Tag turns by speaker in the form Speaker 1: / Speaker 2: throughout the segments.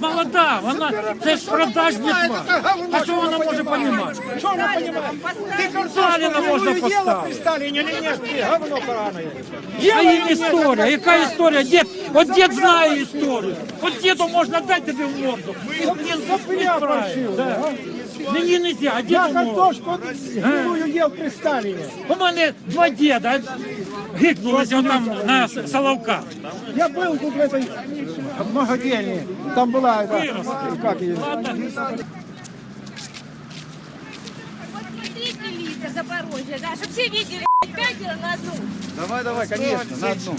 Speaker 1: вона, вона, це ж продажні тварі. А що вона може розуміти?
Speaker 2: Что она понимает? Ты
Speaker 1: Сталина можна
Speaker 2: картошку ела при
Speaker 1: поставити.
Speaker 2: Сталине или нет? Ты говно поганое.
Speaker 1: Це їм історія. Яка історія? Дід, от дід знає історію. От діду можна дати тобі в морду. І він
Speaker 2: Запыля паршивая,
Speaker 1: Да. Мені не можна, а
Speaker 2: Я
Speaker 1: діду можна.
Speaker 2: картошку гнилую ел при Сталине.
Speaker 1: У мене два діда гикнулися там на Соловка.
Speaker 2: Я был тут в этой многодельне. Там была эта, как ее,
Speaker 3: Смотрите лица Запорожья, да, чтобы все видели пятеро на одну.
Speaker 4: Давай, давай, конечно, на одну.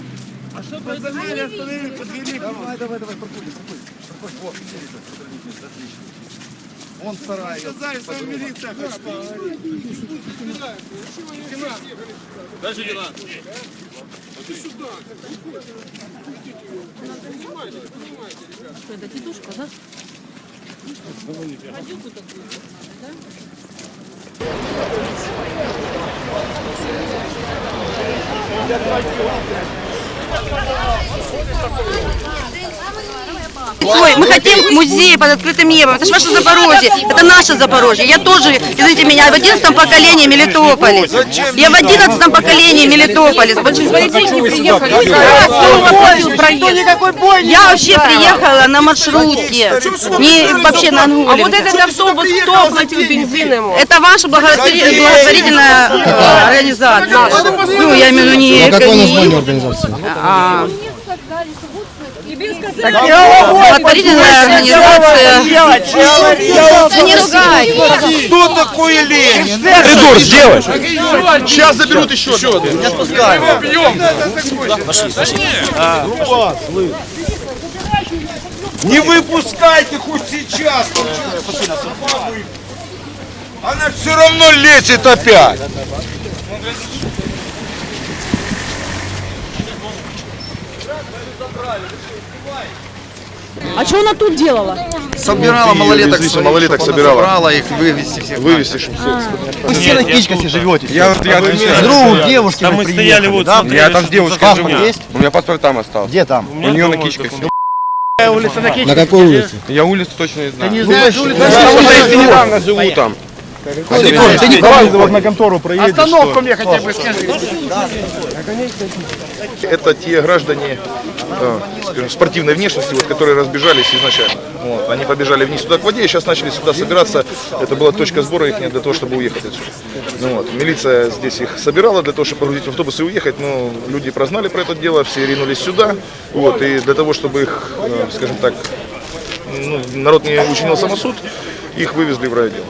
Speaker 4: Вон вторая. Сказали, что милиция Иди сюда. Понимаете, понимаете, ребята. Что, это тетушка, да? Ходилку такую надо, да? Я
Speaker 5: Ой, мы хотим музей под открытым небом. Это же ваше Запорожье. Это наше Запорожье. Я тоже, извините меня, в одиннадцатом поколении Мелитополе. Я в одиннадцатом поколении Мелитополе. Я вообще приехала на маршрутке. Не вообще на Ангуле.
Speaker 6: А вот этот автобус кто платил бензин ему?
Speaker 5: Это ваша благотвори- благотворительная э, организация. Ну, я имею в виду не...
Speaker 7: А какое
Speaker 5: не-
Speaker 7: название организации?
Speaker 5: А, Благотворительная организация. Не ругай.
Speaker 4: Кто такой Ленин?
Speaker 7: Коридор сделай.
Speaker 4: Сейчас заберут еще. Не отпускаем. Не выпускайте хоть сейчас. Она все равно лезет опять.
Speaker 6: А что она тут делала?
Speaker 4: Собирала малолеток,
Speaker 7: малолеток собирала.
Speaker 4: Собрала их вывести всех.
Speaker 7: Вывести, чтобы
Speaker 4: Вы все на Кичкасе живете.
Speaker 7: Я, я отвечаю.
Speaker 4: Друг, девушки
Speaker 8: Там мы стояли вот,
Speaker 4: да?
Speaker 7: Я там с девушкой живу.
Speaker 4: есть?
Speaker 7: У меня паспорт там остался.
Speaker 4: Где там?
Speaker 7: У нее на Кичкасе.
Speaker 8: документы.
Speaker 7: На какой улице? Я улицу точно не знаю.
Speaker 4: Не знаешь улицу?
Speaker 7: Я недавно живу там.
Speaker 4: Ты не
Speaker 7: Давай вот на контору проедешь.
Speaker 4: Остановку мне хотя бы скажи.
Speaker 7: Это те граждане э, скажем, спортивной внешности, вот, которые разбежались изначально. Вот, они побежали вниз туда к воде и сейчас начали сюда собираться. Это была точка сбора их для того, чтобы уехать отсюда. Ну, вот. Милиция здесь их собирала для того, чтобы погрузить в автобус и уехать, но люди прознали про это дело, все ринулись сюда. Вот, и для того, чтобы их, э, скажем так, ну, народ не учинил самосуд, их вывезли в райотдел.